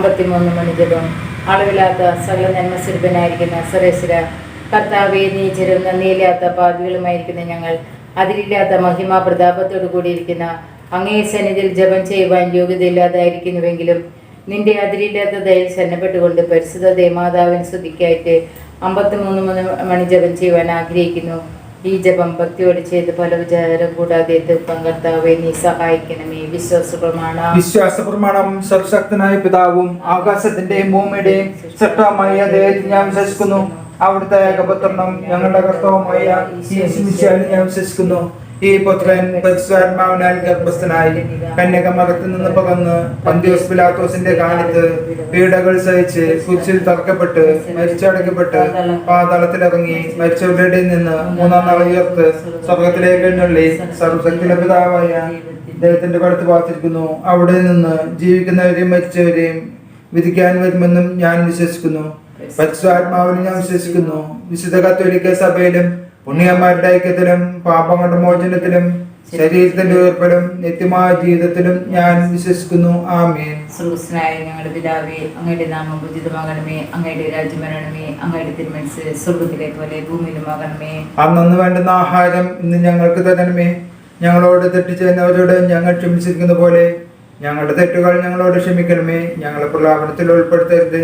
അമ്പത്തിമൂന്ന് മണിജപം അളവില്ലാത്ത സകല നന്മസ്വരൂപനായിരിക്കുന്ന സരേശ്വര കർത്താവെ നീചരും നന്ദിയില്ലാത്ത പാപികളുമായിരിക്കുന്ന ഞങ്ങൾ. അതിലില്ലാത്ത മഹിമാ പ്രതാപത്തോടു കൂടിയിരിക്കുന്ന അങ്ങേ സന്നിധിയിൽ ജപം ചെയ്യുവാൻ യോഗ്യതയില്ലാതായിരിക്കുന്നുവെങ്കിലും നിന്റെ അതിരില്ലാത്ത ദയയിൽ ശരണപ്പെട്ടുകൊണ്ട് പരിശുദ്ധ ദേമാതാവിൻ സ്തുതിക്കായിട്ട് അമ്പത്തിമൂന്ന് മണി ജപം ചെയ്യുവാൻ ആഗ്രഹിക്കുന്നു. ഈ ജപം ഭക്തിയോട് ചെയ്ത് പല വിചാരം കൂടാതെ കർത്താവെ നീ സഹായിക്കണമേ. വിശ്വാസ പ്രമാണം വിശ്വാസ പ്രമാണം സർവശക്തനായ പിതാവും ആകാശത്തിന്റെയും ഭൂമിയുടെയും സൃഷ്ടമായ ദൈവത്തിൽ ഞാൻ വിശ്വസിക്കുന്നു. അവിടുത്തെ ഏകപത്രണം ഞങ്ങളുടെ കർത്തവുമായ ഞാൻ വിശ്വസിക്കുന്നു. ഈ പുത്രൻ പരിശുദ്ധാത്മാവിനാൽ ഗർഭസ്ഥനായി കന്യകമകത്തിൽ നിന്ന് പകന്ന് പന്തിയോസ് പിലാത്തോസിന്റെ കാലത്ത് പീഡകൾ സഹിച്ച് കുച്ചിൽ തറക്കപ്പെട്ട് മരിച്ചടക്കപ്പെട്ട് പാതാളത്തിലിറങ്ങി മരിച്ചവരുടെ നിന്ന് മൂന്നാം നാൾ ഉയർത്ത് സ്വർഗത്തിലേക്ക് എഴുന്നള്ളി സർവശക്തിയുടെ പിതാവായ ദൈവത്തിന്റെ കടുത്ത് പാർത്തിരിക്കുന്നു അവിടെ നിന്ന് ജീവിക്കുന്നവരെയും മരിച്ചവരെയും വിധിക്കാൻ വരുമെന്നും ഞാൻ വിശ്വസിക്കുന്നു. പരിശുദ്ധാത്മാവിലും ഞാൻ വിശ്വസിക്കുന്നു. വിശുദ്ധ കത്തോലിക്ക സഭയിലും പുണ്യന്മാരുടെ ഐക്യത്തിലും പാപങ്ങളുടെ മോചനത്തിലും ശരീരത്തിന്റെ ഉയർപ്പിലും നിത്യമായ ജീവിതത്തിലും ഞാൻ വിശ്വസിക്കുന്നു. ആമേൻ. സുഹൃസ്നായ ഞങ്ങളുടെ പിതാവേ അങ്ങയുടെ നാമം ഉചിതമാകണമേ. അങ്ങയുടെ രാജ്യം വരണമേ. അങ്ങയുടെ തിരുമനസ് സ്വർഗത്തിലെ പോലെ ഭൂമിയിലുമാകണമേ അന്നു വേണ്ടുന്ന ആഹാരം ഇന്ന് ഞങ്ങൾക്ക് തരണമേ. ഞങ്ങളോട് തെറ്റ് ചെയ്യുന്നവരോട് ഞങ്ങൾ ക്ഷമിച്ചിരിക്കുന്ന പോലെ ഞങ്ങളുടെ തെറ്റുകൾ ഞങ്ങളോട് ക്ഷമിക്കണമേ. ഞങ്ങളെ പ്രലാപനത്തിൽ ഉൾപ്പെടുത്തരുത്.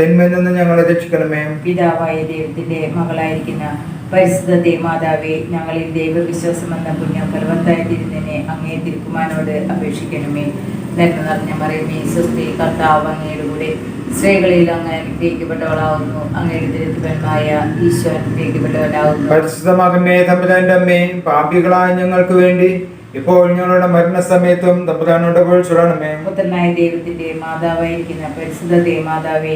തെന്മയിൽ നിന്ന് ഞങ്ങളെ രക്ഷിക്കണമേ. പിതാവായ ദൈവത്തിന്റെ മകളായിരിക്കുന്ന പരിശുദ്ധ ദേവമാതാവേ ഞങ്ങളിൽ ദൈവവിശ്വാസം എന്ന പുണ്യം ഫലവത്തായി തിരുന്നതിനെ അങ്ങേ തിരുക്കുമാനോട് അപേക്ഷിക്കണമേ. നന്മ നിറഞ്ഞ മറിയമേ സ്വസ്തി കർത്താവ് അങ്ങയുടെ കൂടെ സ്ത്രീകളിൽ അങ്ങ് അനുഗ്രഹിക്കപ്പെട്ടവളാവുന്നു. അങ്ങയുടെ തിരുത്തുപന്മായ ഈശോ അനുഗ്രഹിക്കപ്പെട്ടവരാകുന്നു പരിശുദ്ധമകമേ തമ്പുരാന്റെ അമ്മേ പാപികളായ ഞങ്ങൾക്ക് വേണ്ടി ഇപ്പോൾ ഞങ്ങളുടെ മരണസമയത്തും തമ്പുരാനോട് പോയി ചുടണമേ പുത്രനായ ദൈവത്തിന്റെ മാതാവായിരിക്കുന്ന പരിശുദ്ധ ദേവമാതാവേ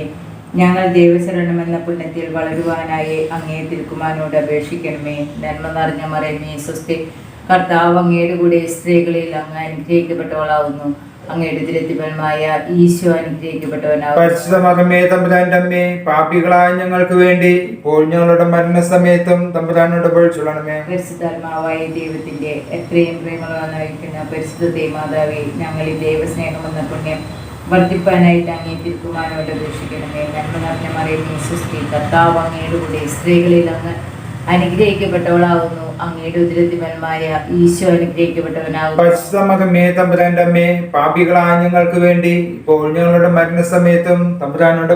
ഞങ്ങൾ ദൈവശരണം എന്ന പുണ്യത്തിൽ വളരുവാനായി അങ്ങേ തിരുക്കുമാനോട് അപേക്ഷിക്കണമേ. നന്മ നിറഞ്ഞ മറിയമേ സ്വസ്തി. കർത്താവ് അങ്ങയുടെ കൂടെ സ്ത്രീകളിൽ അങ്ങ് അനുഗ്രഹിക്കപ്പെട്ടവളാവുന്നു. അങ്ങയുടെ തിരുത്തിപന്മായ ഈശോ അനുഗ്രഹിക്കപ്പെട്ടവനാകുന്നു പാപികളായ ഞങ്ങൾക്ക് വേണ്ടി ഇപ്പോൾ ഞങ്ങളുടെ മരണസമയത്തും തമ്പുരാനോട് പോയി ചുടണമേ പരിശുദ്ധാത്മാവായ ദൈവത്തിന്റെ എത്രയും പ്രേമകളായിരിക്കുന്ന പരിശുദ്ധ ദേവമാതാവേ ഞങ്ങളിൽ ദൈവസ്നേഹമെന്ന പുണ്യം വർദ്ധിപ്പാനായിട്ട് അങ്ങേ തിരുക്കുമാനോട് അപേക്ഷിക്കണമേ. നന്മ നിറഞ്ഞ മറിയുന്ന സൃഷ്ടി. കർത്താവ് അങ്ങയുടെ കൂടെ സ്ത്രീകളിൽ അങ്ങ് അനുഗ്രഹിക്കപ്പെട്ടവളാകുന്നു. അങ്ങയുടെ ഉദരത്തിമന്മായ ഈശോ അമ്മേ പാപികളായ ഞങ്ങൾക്ക് വേണ്ടി ഇപ്പോൾ ഞങ്ങളുടെ മരണസമയത്തും തമ്പുരാനോട്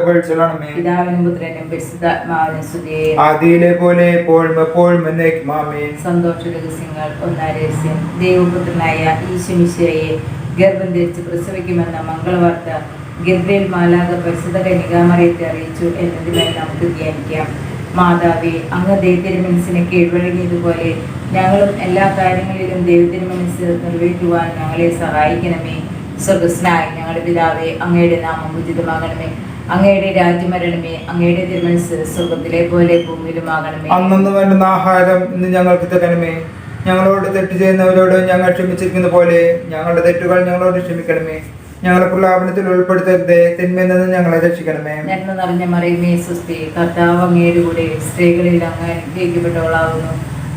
പിതാവിനും പുത്രനും പരിശുദ്ധാത്മാവിനും സ്തുതിയെ. ആദിയിലെ പോലെ എപ്പോഴും എപ്പോഴും എന്നേക്കും ആമേൻ സന്തോഷ രഹസ്യങ്ങൾ ഒന്നാം രഹസ്യം ദൈവപുത്രനായ ഈശ്വമിശയെ ഗർഭം ധരിച്ച് പ്രസവിക്കുമെന്ന മംഗളവാർത്ത ഗർഭയിൽ മാലാക പരിശുദ്ധ കനികാമറിയത്തെ അറിയിച്ചു എന്നതിനായി നമുക്ക് ധ്യാനിക്കാം. മാതാവേ അങ്ങ് ദൈവത്തിരുമനസ്സിനെ കീഴ്വഴങ്ങിയതുപോലെ ഞങ്ങളും എല്ലാ കാര്യങ്ങളിലും ദൈവത്തിരുമനസ് നിറവേറ്റുവാൻ ഞങ്ങളെ സഹായിക്കണമേ. സ്വർഗസ്നായ ഞങ്ങളുടെ പിതാവേ അങ്ങയുടെ നാമം ഉചിതമാകണമേ. അങ്ങയുടെ രാജ്യമരണമേ അങ്ങയുടെ തിരുമനസ് സ്വർഗത്തിലെ പോലെ ഭൂമിയിലുമാകണമേ. അന്നു വേണ്ടുന്ന ആഹാരം ഇന്ന് ഞങ്ങൾക്ക് തരണമേ. ഞങ്ങളോട് തെറ്റ് ചെയ്യുന്നവരോട് ഞങ്ങൾ ക്ഷമിച്ചിരിക്കുന്ന പോലെ ഞങ്ങളുടെ തെറ്റുകൾ ഞങ്ങളോട് ക്ഷമിക്കണമേ. ഞങ്ങളെ പ്രലാപനത്തിൽ ഉൾപ്പെടുത്തരുത്. തിന്മയിൽ നിന്ന് ഞങ്ങളെ രക്ഷിക്കണമേ. നന്മ നിറഞ്ഞ മറിയുമേ സുസ്തി കർത്താവ് അങ്ങേരുകൂടെ കൂടെ സ്ത്രീകളിൽ അങ്ങ് അനുഗ്രഹിക്കപ്പെട്ടവളാകുന്നു.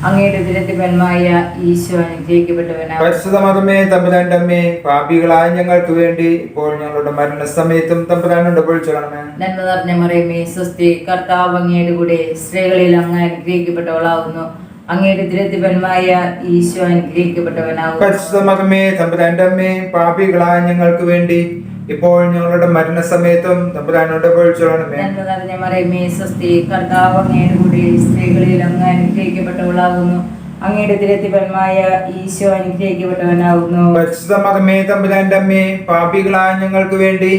അങ്ങയുടെ ഉദരത്തിപന്മായ ഈശോ അനുഗ്രഹിക്കപ്പെട്ടവനാണ് പരിശുദ്ധമതമേ തമ്പുരാന്റെ അമ്മേ പാപികളായ ഞങ്ങൾക്ക് വേണ്ടി ഇപ്പോൾ ഞങ്ങളുടെ മരണസമയത്തും തമ്പുരാനോട് പൊഴിച്ചിടണമേ നന്മ നിറഞ്ഞ മറിയമേ സുസ്തി കർത്താവ് അങ്ങയുടെ കൂടെ സ്ത്രീകളിൽ അങ്ങ് അനുഗ്രഹിക്കപ്പെട്ടവളാകുന്നു. അങ്ങയുടെ തിരുത്തിപന്മായ ഈശോ തമ്പുരാന്റെ അമ്മേ പാപികളായ ഞങ്ങൾക്ക് വേണ്ടി ഇപ്പോൾ ഞങ്ങളുടെ മരണസമയത്തും തമ്പുരാനോട് നിറഞ്ഞ മറിയമേ കർത്താവ് അങ്ങയുടെ കൂടെ സ്ത്രീകളിൽ അങ്ങ് അനുഗ്രഹിക്കപ്പെട്ടവളാകുന്നു. അങ്ങയുടെ ഉദരത്തിപന്മായ ഈശോ അനുഗ്രഹിക്കപ്പെട്ടവനാകുന്നു. തമ്പുരാന്റെ അമ്മേ പാപികളായ ഞങ്ങൾക്ക് വേണ്ടി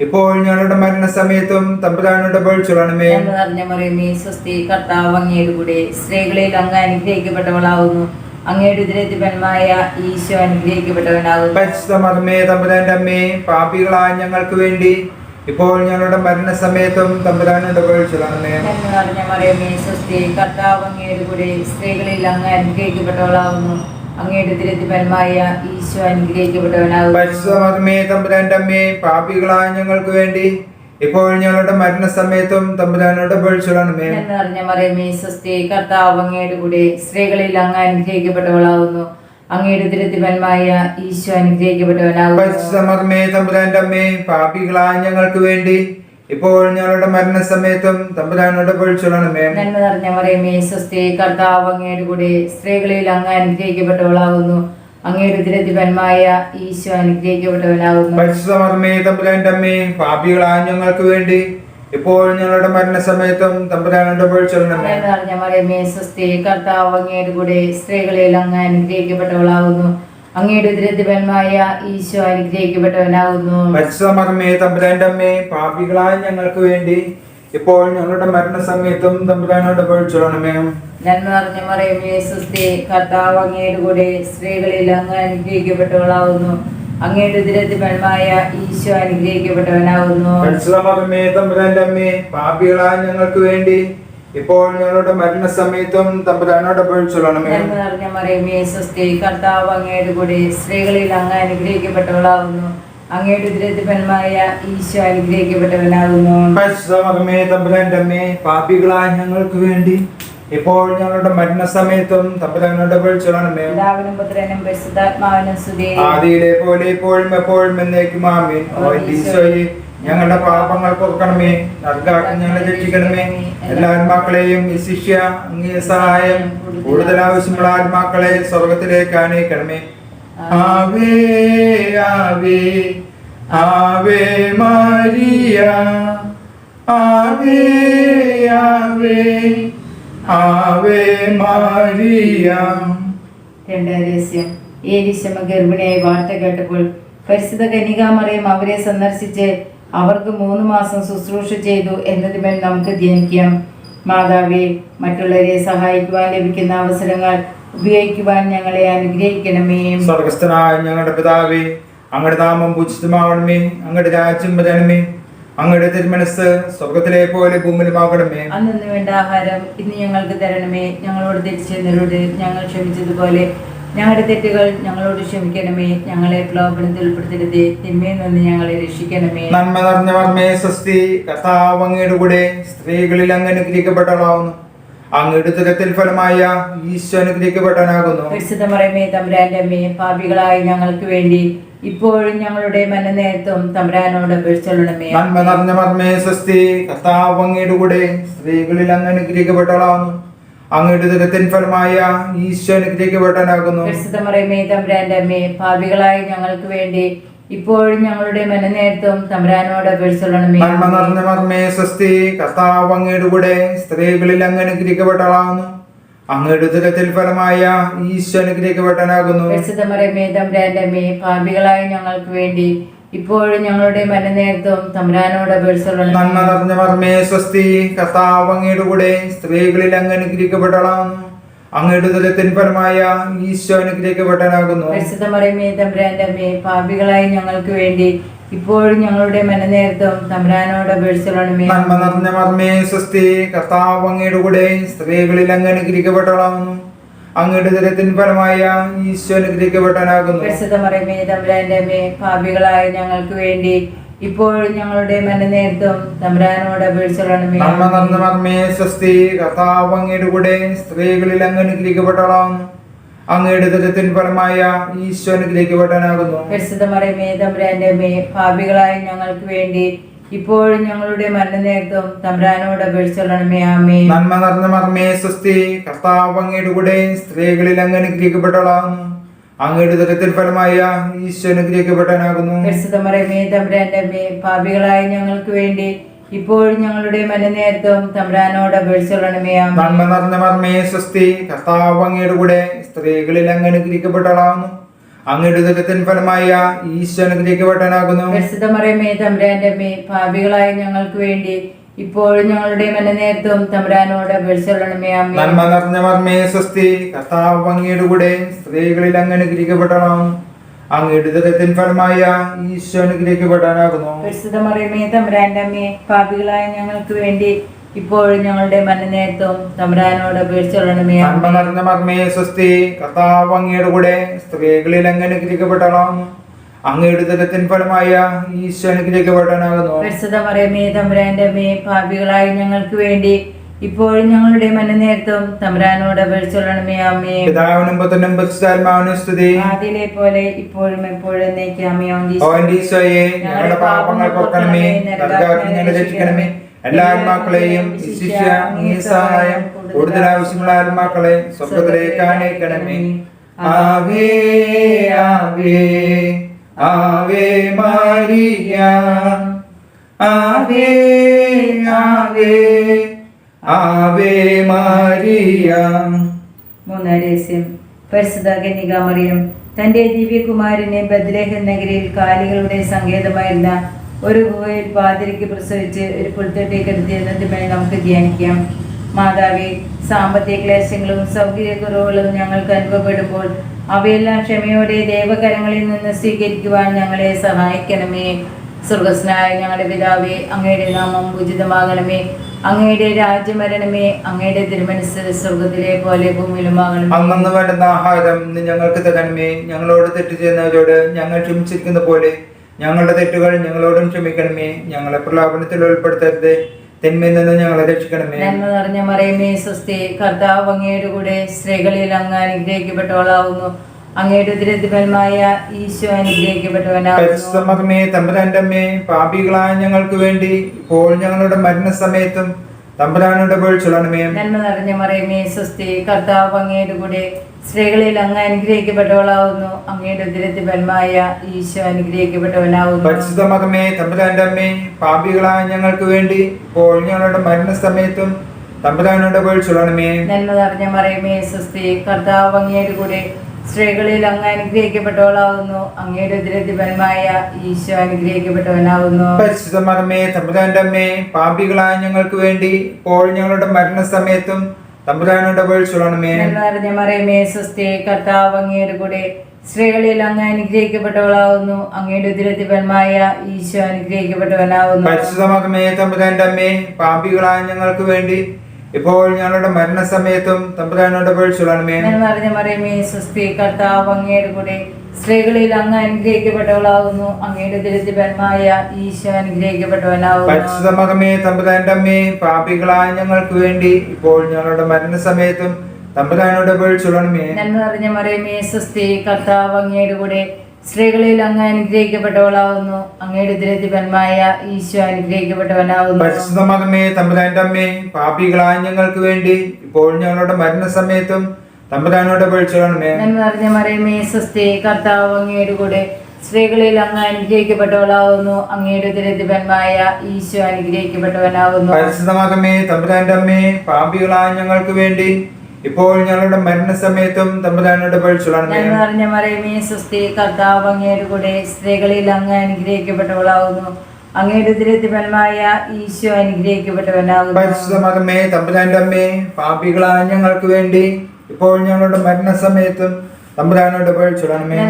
ഇപ്പോൾ ഞങ്ങളുടെ മരണസമയത്തും തമ്പുരാനോട് പൊഴിച്ചിടണമേ നന്മ നിറഞ്ഞ മറിയമേ സ്വസ്തി കർത്താവ് അങ്ങയുടെ കൂടെ സ്ത്രീകളിൽ അങ്ങ് അങ്ങയുടെ ഉദരത്തിപന്മായ ഈശോ അനുഗ്രഹിക്കപ്പെട്ടവനാകുന്നു. പരിശുദ്ധമതമേ തമ്പുരാന്റെ അമ്മേ പാപികളായ ഞങ്ങൾക്ക് വേണ്ടി ഇപ്പോൾ ഞങ്ങളുടെ മരണസമയത്തും തമ്പുരാനോട് പൊഴിച്ചിടണമേ നന്മ നിറഞ്ഞ മറിയമേ സ്വസ്തി കർത്താവ് അങ്ങയുടെ കൂടെ സ്ത്രീകളിൽ അങ്ങ് അനുഗ്രഹിക്കപ്പെട്ടവളാകുന്നു അങ്ങയുടെ ഈശോ പാപികളായ ഞങ്ങൾക്ക് വേണ്ടി ഇപ്പോൾ ഞങ്ങളുടെ മരണസമയത്തും തമ്പുരാനോട് പൊഴിച്ചിടണമേ മറിയമേ സ്വസ്തി കർത്താവ് അങ്ങയുടെ കൂടെ സ്ത്രീകളിൽ അങ്ങ് അനുഗ്രഹിക്കപ്പെട്ടവളാകുന്നു. അങ്ങയുടെ തിരുത്തിപന്മായ ഈശോ അനുഗ്രഹിക്കപ്പെട്ടവനാകുന്നു. പാപികളായ ഞങ്ങൾക്ക് വേണ്ടി ഇപ്പോൾ ഞങ്ങളുടെ മരണസമയത്തും തമ്പുരാനോട് പൊഴിച്ചോളണമേ നന്മ നിറഞ്ഞ മറിയമേ സ്വസ്തി കർത്താവ് അങ്ങയുടെ കൂടെ സ്ത്രീകളിൽ അങ്ങ് അനുഗ്രഹിക്കപ്പെട്ടവളാകുന്നു. അങ്ങയുടെ ഉദരത്തിന്മായ ഈശോ അനുഗ്രഹിക്കപ്പെട്ടവനാകുന്നു. പരിശുദ്ധമർമ്മേ തമ്പുരാന്റെ അമ്മേ പാപികളായ ഞങ്ങൾക്ക് വേണ്ടി ഇപ്പോൾ ഞങ്ങളുടെ മരണസമയത്തും തമ്പുരാനോട് പൊഴിച്ചോളണമേ നന്മ നിറഞ്ഞ മറിയമേ സ്വസ്തി കർത്താവ് അങ്ങയുടെ കൂടെ സ്ത്രീകളിൽ അങ്ങ് അനുഗ്രഹിക്കപ്പെട്ടവളാകുന്നു. അങ്ങയുടെ ഉദരത്തിന്മായ ഈശോ അനുഗ്രഹിക്കപ്പെട്ടവനാകുന്നു. പരിശുദ്ധമർമ്മേ തമ്പുരാന്റെ അമ്മേ പാപികളായ ഞങ്ങൾക്ക് വേണ്ടി ഇപ്പോൾ ഞങ്ങളുടെ മരണ മരണസമയത്തും തമ്പുരാനോട് പൊഴിച്ചോളണമേ നന്മ നിറഞ്ഞ മറിയമേ സുസ്ഥി കർത്താവ് അങ്ങയുടെ കൂടെ സ്ത്രീകളിൽ അങ്ങ് അനുഗ്രഹിക്കപ്പെട്ടവളാവുന്നു. അങ്ങയുടെ ഉദരത്തിൽ പെൺമായ ഈശോ അനുഗ്രഹിക്കപ്പെട്ടവനാകുന്നു പരിശുദ്ധമർമ്മേ തമ്പുരാന്റെ അമ്മേ പാപികളായ ഞങ്ങൾക്ക് വേണ്ടി ഇപ്പോൾ ഞങ്ങളുടെ മരണസമയത്തും തമ്പുരാനോട് നന്മ നിറഞ്ഞ മറിയമേ സുസ്ഥി കർത്താവ് അങ്ങയുടെ കൂടെ സ്ത്രീകളിൽ അങ്ങ് അനുഗ്രഹിക്കപ്പെട്ടവളാകുന്നു അങ്ങയുടെ ഈശോ അനുഗ്രഹിക്കപ്പെട്ടവനാകുന്നു തമ്പുരാന്റെ അമ്മേ പാപികളായ ഞങ്ങൾക്ക് വേണ്ടി ഇപ്പോൾ ഞങ്ങളുടെ മരണസമയത്തും തമ്പുരാനോട് പൊഴിച്ചോളണമേ പിതാവിനും പുത്രനും പരിശുദ്ധാത്മാവിനും സ്തുതി. ആദിയിലെ പോലെ ഇപ്പോഴും എപ്പോഴും എന്നേക്കും ആമീൻ ഈശോയെ. ഞങ്ങളുടെ പാപങ്ങൾ പൊറുക്കണമേ നർഗാട്ടം ഞങ്ങളെ രക്ഷിക്കണമേ. എല്ലാ ആത്മാക്കളെയും ഈ ശിഷ്യ അങ്ങേ സഹായം കൂടുതൽ ആവശ്യമുള്ള ആത്മാക്കളെ സ്വർഗത്തിലേക്ക് ആനയിക്കണമേ. ആവേ ആവേ ആവേ മാരിയ ആവേ ആവേ ആവേ മാരിയ. ഗർഭിണിയായി വാർത്ത കേട്ടപ്പോൾ പരിശുദ്ധ കനികാമറിയം അവരെ സന്ദർശിച്ച് അവർക്ക് മൂന്ന് മാസം ശുശ്രൂഷ ചെയ്തു എന്നതുമേൽ നമുക്ക് ധ്യാനിക്കാം. മാതാവെ മറ്റുള്ളവരെ സഹായിക്കുവാൻ ലഭിക്കുന്ന അവസരങ്ങൾ ഉപയോഗിക്കുവാൻ ഞങ്ങളെ അനുഗ്രഹിക്കണമേ. സ്വർഗസ്ഥനായ ഞങ്ങളുടെ പിതാവേ അങ്ങയുടെ നാമം പൂജിതമാവണമേ അങ്ങയുടെ രാജ്യം വരണമേ അങ്ങയുടെ തിരുമനസ് സ്വർഗത്തിലെ പോലെ ഭൂമിയിലുമാകണമേ. അന്നു വേണ്ട ആഹാരം ഇന്ന് ഞങ്ങൾക്ക് തരണമേ. ഞങ്ങളോട് തിരിച്ചെന്നവരോട് ഞങ്ങൾ ക്ഷമിച്ചതുപോലെ ഞങ്ങളുടെ തെറ്റുകൾ ഞങ്ങളോട് ക്ഷമിക്കണമേ. ഞങ്ങളെ പ്രലോഭനത്തിൽ ഉൾപ്പെടുത്തരുതേ. തിന്മയിൽ നിന്ന് ഞങ്ങളെ രക്ഷിക്കണമേ. നന്മ നിറഞ്ഞ വർമ്മേ സ്വസ്തി കഥാവങ്ങയുടെ കൂടെ സ്ത്രീകളിൽ അങ്ങ് അനുഗ്രഹിക്കപ്പെട്ടവളാവുന്നു. അങ്ങയുടെ തുരത്തിൽ ഫലമായ ഈശോ അനുഗ്രഹിക്കപ്പെട്ടവനാകുന്നു. പരിശുദ്ധ മറമേ തമ്പുരാന്റെ അമ്മേ പാപികളായ ഞങ്ങൾക്ക് വേണ്ടി ഇപ്പോഴും ഞങ്ങളുടെ മനനേരത്തും തമ്പുരാനോട് അപേക്ഷിച്ചൊള്ളണമേ നന്മ നിറഞ്ഞ വർമ്മേ സ്വസ്തി കഥാവങ്ങയുടെ കൂടെ സ്ത്രീകളിൽ അങ്ങ് അനുഗ്രഹിക്കപ്പെട്ടവളാവുന്നു. അങ്ങയുടെ ഫലമായ ഈശ്വരനിലേക്ക് തമ്പുരാന്റെ അമ്മേ പാപികളായ ഞങ്ങൾക്ക് വേണ്ടി ഇപ്പോഴും ഞങ്ങളുടെ മനനേരത്തും തമ്പുരാനോട് തമരാനോട് നന്മ നിറഞ്ഞ മർമ്മേ സ്വസ്തി കർത്താവ് അങ്ങയുടെ കൂടെ സ്ത്രീകളിൽ അങ്ങ് അനുഗ്രഹിക്കപ്പെട്ടാളാകുന്നു അങ്ങയുടെ ദുരത്തിൽ ഫലമായ ഈശ്വരനുഗ്രഹിക്കപ്പെട്ടനാകുന്നു ഭാവികളായി തമ്പുരാന്റെ അമ്മേ ഞങ്ങൾക്ക് വേണ്ടി ഇപ്പോഴും ഞങ്ങളുടെ മനനേരത്തും തമ്പുരാനോട് മർമ്മേ സ്വസ്തി കർത്താവ് കൂടെ സ്ത്രീകളിൽ അങ്ങ് അനുഗ്രഹിക്കപ്പെടണം. അങ്ങയുടെ ദുരത്തിന് പരമായ ഈശോ അനുഗ്രഹിക്കപ്പെട്ടവനാകുന്നു. പരിശുദ്ധ മറിയമേ തമ്പുരാന്റെ അമ്മേ പാപികളായ ഞങ്ങൾക്ക് വേണ്ടി ഇപ്പോഴും ഞങ്ങളുടെ മനനേരത്തും തമ്പുരാനോട് അപേക്ഷിച്ചൊള്ളണമേ നന്മ നിറഞ്ഞ മർമ്മേ സ്വസ്തി കർത്താവ് അങ്ങയുടെ കൂടെ സ്ത്രീകളിൽ അങ്ങ് അനുഗ്രഹിക്കപ്പെട്ടവളാകുന്നു അങ്ങയുടെ ജലത്തിന് ഫലമായ ഈശോ തമ്പുരാന്റെ അമ്മേ പാപികളായ ഞങ്ങൾക്ക് വേണ്ടി ഇപ്പോഴും ഞങ്ങളുടെ മനനേരത്തും തമ്പുരാനോട് അപേക്ഷിച്ചൊള്ളണമേ നന്മ നിറഞ്ഞ മർമ്മേ സ്വസ്തി കർത്താവ് അങ്ങയുടെ കൂടെ സ്ത്രീകളിൽ അങ്ങ് അനുഗ്രഹിക്കപ്പെട്ടവളാകുന്നു അങ്ങയുടെ ഫലമായ ഈശോ തമ്പുരാന്റെ അമ്മേ പാപികളായ ഞങ്ങൾക്ക് വേണ്ടി ഇപ്പോഴും ഞങ്ങളുടെ മരണനേരത്തും തമ്പുരാനോട് അപേക്ഷിച്ചൊള്ളണമേ ആമേ നന്മ നിറഞ്ഞ മർമ്മേ സ്വസ്തി കർത്താവ് അങ്ങയുടെ കൂടെ സ്ത്രീകളിൽ അങ്ങ് അനുഗ്രഹിക്കപ്പെട്ടവളാകുന്നു. അങ്ങയുടെ ദുരിതത്തിൻ ഫലമായ ഈശോ അനുഗ്രഹിക്കപ്പെട്ടവനാകുന്നു. പരിശുദ്ധ മറിയമേ തമ്പുരാന്റെ അമ്മേ പാപികളായ ഞങ്ങൾക്ക് വേണ്ടി ഇപ്പോഴും ഞങ്ങളുടെ മരണനേരത്തും തമ്പുരാനോട് അപേക്ഷിച്ചൊള്ളണമേ ആമേ നന്മ നിറഞ്ഞ മർമ്മേ സ്വസ്തി കർത്താവ് അങ്ങയുടെ കൂടെ സ്ത്രീകളിൽ അങ്ങ് അനുഗ്രഹിക്കപ്പെട്ടവളാകുന്നു. അങ്ങയുടെ ദുഃഖത്തിന് ഫലമായ ഈശ്വരത്തിലേക്ക് അനുഗ്രഹിക്കപ്പെട്ടവനാകുന്നു. പരിശുദ്ധ മറിയമേ തമ്പുരാന്റെ അമ്മേ പാപികളായ ഞങ്ങൾക്ക് വേണ്ടി ഇപ്പോഴും ഞങ്ങളുടെ മരണനേരത്തും തമ്പുരാനോട് അപേക്ഷിച്ചൊള്ളണമേ ആമേ നന്മ നിറഞ്ഞ മർമ്മേ സ്വസ്തി കർത്താവ് അങ്ങയുടെ കൂടെ സ്ത്രീകളിൽ അങ്ങ് അനുഗ്രഹിക്കപ്പെടണം. അങ്ങയുടെ ദുരിതത്തിൻ ഫലമായ ഈശോ അനുഗ്രഹിക്കപ്പെടാനാകുന്നു. പരിശുദ്ധ മറിയമേ തമ്പുരാന്റെ അമ്മേ പാപികളായ ഞങ്ങൾക്ക് വേണ്ടി ഇപ്പോഴും ഞങ്ങളുടെ മരണനേരത്തും തമ്പുരാനോട് അപേക്ഷിച്ചൊള്ളണമേ നന്മ നിറഞ്ഞ മർമ്മേ സ്വസ്തി കർത്താവ് അങ്ങയുടെ കൂടെ സ്ത്രീകളിൽ അങ്ങ് അനുഗ്രഹിക്കപ്പെടണം. അങ്ങയുടെ ദുരിതത്തിൻ ഫലമായ ഈശോ അനുഗ്രഹിക്കപ്പെടാനാകുന്നു പരിശുദ്ധ മറിയമേ തമ്പുരാന്റെ അമ്മേ പാപികളായ ഞങ്ങൾക്ക് വേണ്ടി ഇപ്പോഴും ഞങ്ങളുടെ മനനേരത്തും തമ്പുരാനോട് അപേക്ഷിച്ചോളണമേ അമ്മേ പിതാവിനും പുത്രനും പരിശുദ്ധാത്മാവിനും സ്തുതി. പോലെ ഇപ്പോഴും എപ്പോഴും എന്നേക്കാമേ ഓന്റെ ഈശോയെ ഞങ്ങളുടെ പാപങ്ങൾ പൊക്കണമേ ഞങ്ങളെ രക്ഷിക്കണമേ. എല്ലാ ആത്മാക്കളെയും സഹായം കൂടുതൽ ആവശ്യമുള്ള ആത്മാക്കളെ സ്വർഗത്തിലേക്ക് അണയിക്കണമേ ആവേ ആവേ ആവേ മാരിയ. ആവേ ആവേ ആവേ മാരിയ. മൂന്നാം രഹസ്യം. പരിശുദ്ധ കന്യകാമറിയം. തന്റെ ദിവ്യകുമാരനെ ബദ്രേഹൻ നഗരിയിൽ കാലികളുടെ സങ്കേതമായിരുന്ന ഒരു ഗുഹയിൽ പാതിരിക്ക് പ്രസവിച്ച് ഒരു പുൽത്തൊട്ടി കിടത്തിയതിന്മേൽ നമുക്ക് ധ്യാനിക്കാം. മാതാവേ സാമ്പത്തിക ക്ലേശങ്ങളും സൗകര്യക്കുറവുകളും ഞങ്ങൾക്ക് അനുഭവപ്പെടുമ്പോൾ അവയെല്ലാം ക്ഷമയോടെ ദേവകരങ്ങളിൽ നിന്ന് സ്വീകരിക്കുവാൻ ഞങ്ങളെ സഹായിക്കണമേ. സ്വർഗസ്നായ ഞങ്ങളുടെ പിതാവേ അങ്ങയുടെ നാമം ഉചിതമാകണമേ. അങ്ങയുടെ രാജ്യം വരണമേ. അങ്ങയുടെ തിരുമനസ് സ്വർഗത്തിലെ പോലെ ഭൂമിയിലുമാകണം ആഹാരം ഞങ്ങൾക്ക് തരണമേ. ഞങ്ങളോട് തെറ്റ് ചെയ്യുന്നവരോട് ഞങ്ങൾ ക്ഷമിച്ചിരിക്കുന്ന പോലെ ഞങ്ങളുടെ തെറ്റുകൾ ഞങ്ങളോടും ക്ഷമിക്കണമേ. ഞങ്ങളെ പ്രലോഭനത്തിൽ ഉൾപ്പെടുത്തരുത്. തിന്മയിൽ നിന്ന് ഞങ്ങളെ രക്ഷിക്കണമേ. നന്മ നിറഞ്ഞ മറിയമേ സ്വസ്തി കർത്താവ് അങ്ങയുടെ കൂടെ സ്ത്രീകളിൽ അങ്ങ് അനുഗ്രഹിക്കപ്പെട്ടവളാവുന്നു. അങ്ങയുടെ ഈശോ അനുഗ്രഹിക്കപ്പെട്ടവനാകുന്നു. പരിശുദ്ധമകമേ തമ്പുരാന്റെ അമ്മേ പാപികളായ ഞങ്ങൾക്ക് വേണ്ടി ഇപ്പോൾ ഞങ്ങളുടെ മരണസമയത്തും തമ്പുരാനോട് നന്മ നിറഞ്ഞ മറിയമേ സ്വസ്തി കർത്താവ് അങ്ങയുടെ കൂടെ സ്ത്രീകളിൽ അങ്ങ് അനുഗ്രഹിക്കപ്പെട്ടവളാവുന്നു. അങ്ങയുടെ ഉദരത്തിഫലമായ ഈശോ അനുഗ്രഹിക്കപ്പെട്ടവനാകുന്നു പരിശുദ്ധമകമേ തമ്പുരാന്റെ അമ്മേ പാപികളായ ഞങ്ങൾക്ക് വേണ്ടി ഇപ്പോൾ ഞങ്ങളുടെ മരണസമയത്തും തമ്പുരാനോട് ചൊല്ലണമേ. നന്മ നിറഞ്ഞ മറിയമേ സ്വസ്തി കർത്താവ് അങ്ങയുടെ കൂടെ സ്ത്രീകളിൽ അങ്ങ് അനുഗ്രഹിക്കപ്പെട്ടവളാവുന്നു. അങ്ങയുടെ ദുരതിപരമായ ഈശോ അനുഗ്രഹിക്കപ്പെട്ടവനാവുന്നു. പരിശുദ്ധമകമേ തമ്പുരാന്റെ അമ്മേ പാപികളായ ഞങ്ങൾക്ക് വേണ്ടി ഇപ്പോൾ ഞങ്ങളുടെ മരണസമയത്തും തമ്പുരാനോട് നിറഞ്ഞ മറിയമേ സ്വസ്തി കർത്താവ് അങ്ങയുടെ കൂടെ സ്ത്രീകളിൽ അങ്ങ് അനുഗ്രഹിക്കപ്പെട്ടവളാവുന്നു. അങ്ങയുടെ ദുരതിപരമായ ഈശോ അനുഗ്രഹിക്കപ്പെട്ടവനാവുന്നു. പരിശുദ്ധമകമേ തമ്പുരാന്റെ അമ്മേ പാപികളായ ഞങ്ങൾക്ക് വേണ്ടി ഇപ്പോൾ ഞങ്ങളുടെ മരണസമയത്തും തമ്പുരാനോട് നിറഞ്ഞ മറിയമേ സ്വസ്തി കർത്താവ് അങ്ങയുടെ കൂടെ സ്ത്രീകളിൽ അങ്ങ് അനുഗ്രഹിക്കപ്പെട്ടവളാകുന്നു. അങ്ങയുടെ ദരിദ്രമായ ഈശോ അനുഗ്രഹിക്കപ്പെട്ടവനാകുന്നു. പരിശുദ്ധമകമേ തമ്പുരാന്റെ അമ്മേ പാപികളായ ഞങ്ങൾക്ക് വേണ്ടി ഇപ്പോൾ ഞങ്ങളുടെ മരണസമയത്തും തമ്പുരാനോട് പേഴ്ചൊല്ലണമേ നന്മ നിറഞ്ഞ മറിയമേ സ്വസ്തി കർത്താവ് അങ്ങയുടെ കൂടെ സ്ത്രീകളിൽ അങ്ങ് അനുഗ്രഹിക്കപ്പെട്ടവളാവുന്നു. അങ്ങയുടെ ഉദരത്തിഫലമായ ഈശോ അനുഗ്രഹിക്കപ്പെട്ടവനാവുന്നു. പരിശുദ്ധമകമേ തമ്പുരാന്റെ അമ്മേ പാപികളായ ഞങ്ങൾക്ക് വേണ്ടി ഇപ്പോൾ ഞങ്ങളുടെ മരണസമയത്തും തമ്പുരാനോട് നന്മ നിറഞ്ഞ മറിയമേ സ്വസ്തി കർത്താവ് അങ്ങയുടെ കൂടെ സ്ത്രീകളിൽ അങ്ങ് അനുഗ്രഹിക്കപ്പെട്ടവളാവുന്നു. അങ്ങയുടെ ഉദരത്തിഫലമായ ഈശോ അനുഗ്രഹിക്കപ്പെട്ടവനാവുന്നു. പരിശുദ്ധമകമേ തമ്പുരാന്റെ അമ്മേ പാപികളായ ഞങ്ങൾക്ക് വേണ്ടി ഇപ്പോൾ ഞങ്ങളുടെ മരണസമയത്തും തമ്പുരാനോട് നിറഞ്ഞ മറിയമേ സ്വസ്തി കർത്താവ് അങ്ങയുടെ കൂടെ സ്ത്രീകളിൽ അങ്ങ് അനുഗ്രഹിക്കപ്പെട്ടവളാവുന്നു. അങ്ങയുടെ ഉദരത്തിഫലമായ ഈശോ അനുഗ്രഹിക്കപ്പെട്ടവനാവുന്നു. പരിശുദ്ധമകമേ തമ്പുരാന്റെ അമ്മേ പാപികളായ ഞങ്ങൾക്ക് വേണ്ടി ഇപ്പോൾ ഞങ്ങളുടെ മരണസമയത്തും തമ്പുരാനോട്